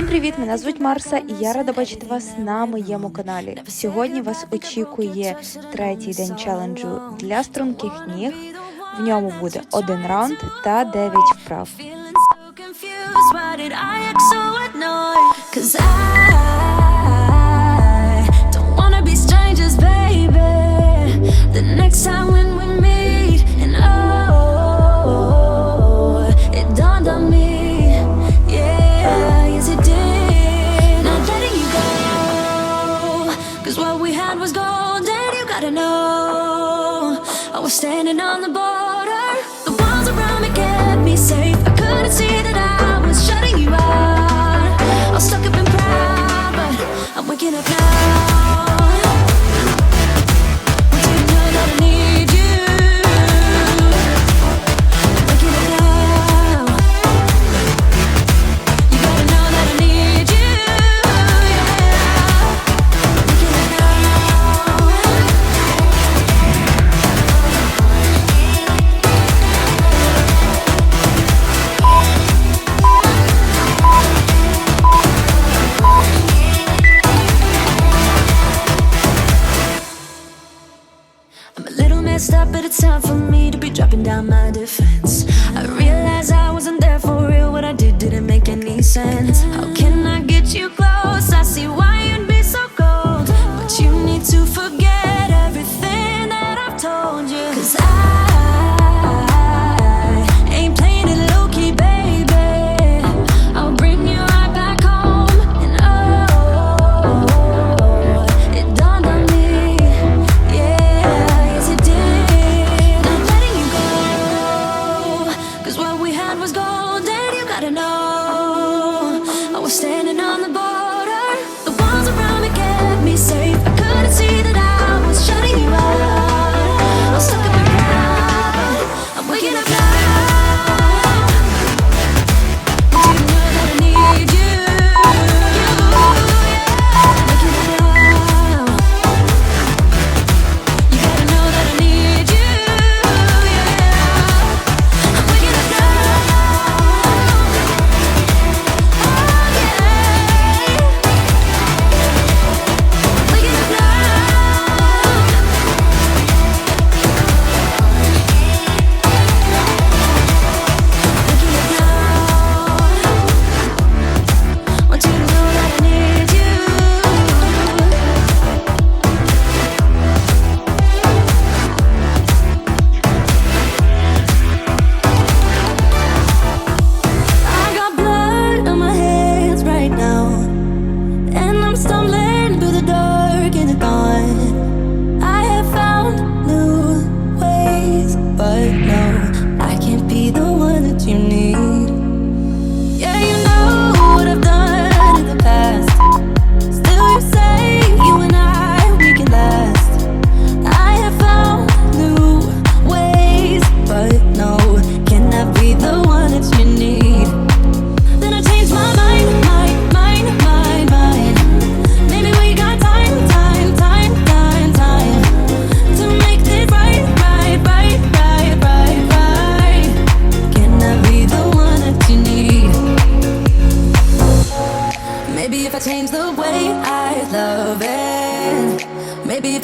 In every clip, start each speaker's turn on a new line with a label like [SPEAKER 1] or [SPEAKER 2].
[SPEAKER 1] Всім привіт! Мене звуть Марса, і я рада бачити вас на моєму каналі. Сьогодні вас очікує третій день челенджу для струнких ніг. В ньому буде один раунд та дев'ять вправ.
[SPEAKER 2] I was standing on the bar.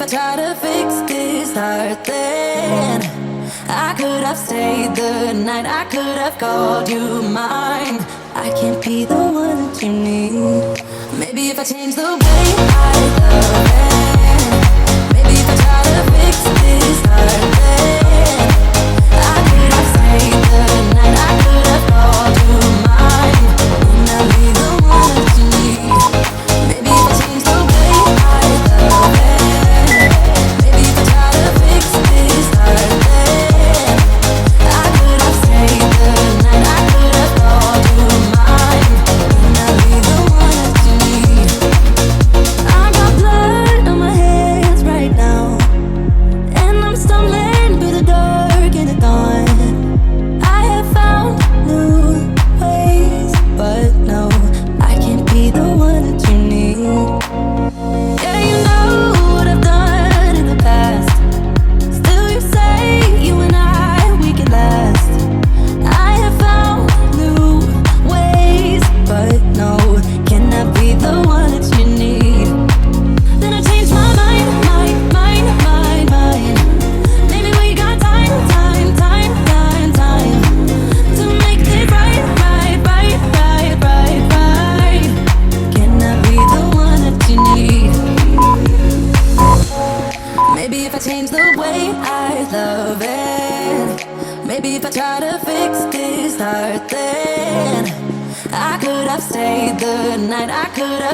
[SPEAKER 2] I try to fix this heart then I could have stayed the night I could have called you mine. I can't be the one that you need. Maybe if I change the way I love it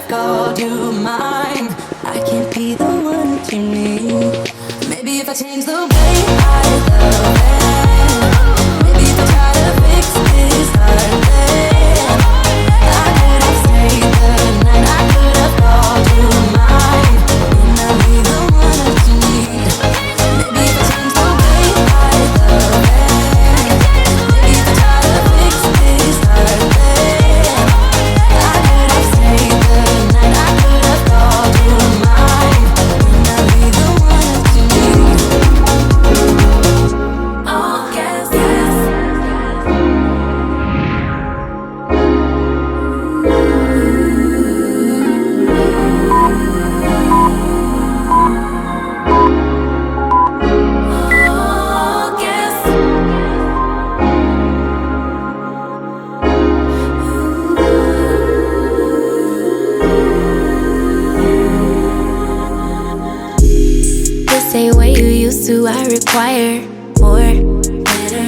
[SPEAKER 2] I could have called you mine. I
[SPEAKER 3] can't be the one that you need. Maybe if I change the way I love it. To. I require more, better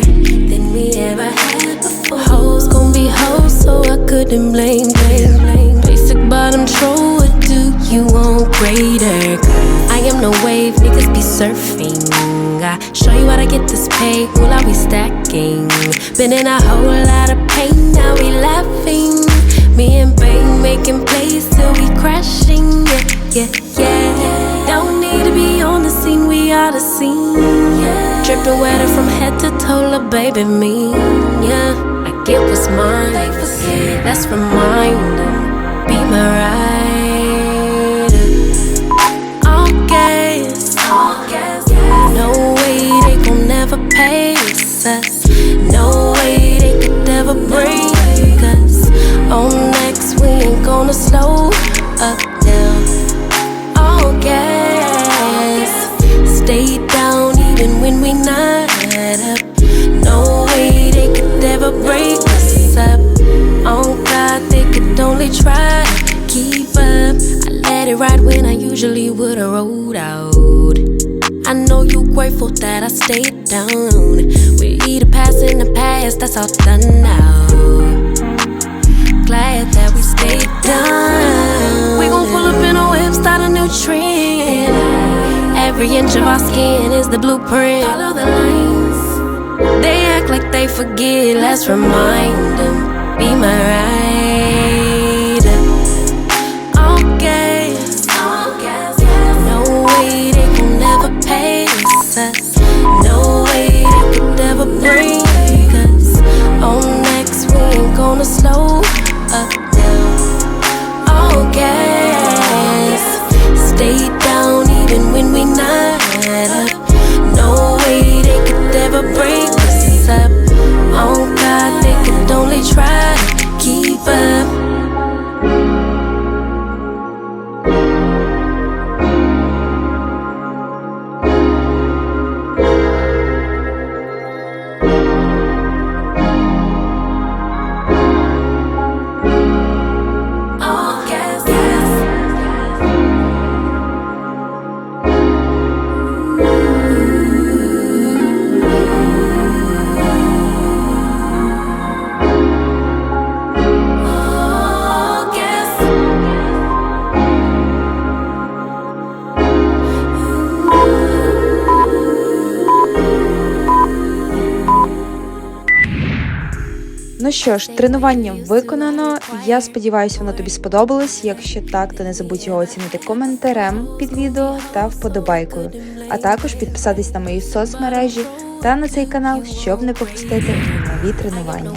[SPEAKER 3] than we ever had before. Hoes gon' be hoes, so I couldn't blame, blame. Basic bottom troll, what do you want greater? I am no wave, niggas be surfing. I show you how to get this pay, ooh, I be stacking. Been in a whole lot of pain, now we laughing. Me and Bang making plays till we crashing, yeah, yeah, yeah. The scene, we are the scene. Dripping wetter from head to toe, la baby me. Yeah, I get what's mine. Let's remind them, be my rider. All gas, no way they gon' never pace us. No way they could ever break us. On next, we ain't gonna slow up when we not up. No way they could ever break us up. Oh God, they could only try to keep up. I let it ride when I usually would've rolled out. I know you're grateful that I stayed down. We either past in the past, that's all done now. Glad that we stayed down. Every inch of our skin is the blueprint. Follow the lines. They act like they forget. Let's remind them. Be my rider.
[SPEAKER 1] Що ж, тренування виконано. Я сподіваюся, воно тобі сподобалось. Якщо так, то не забудь його оцінити коментарем під відео та вподобайкою, а також підписатись на мої соцмережі та на цей канал, щоб не пропустити нові тренування.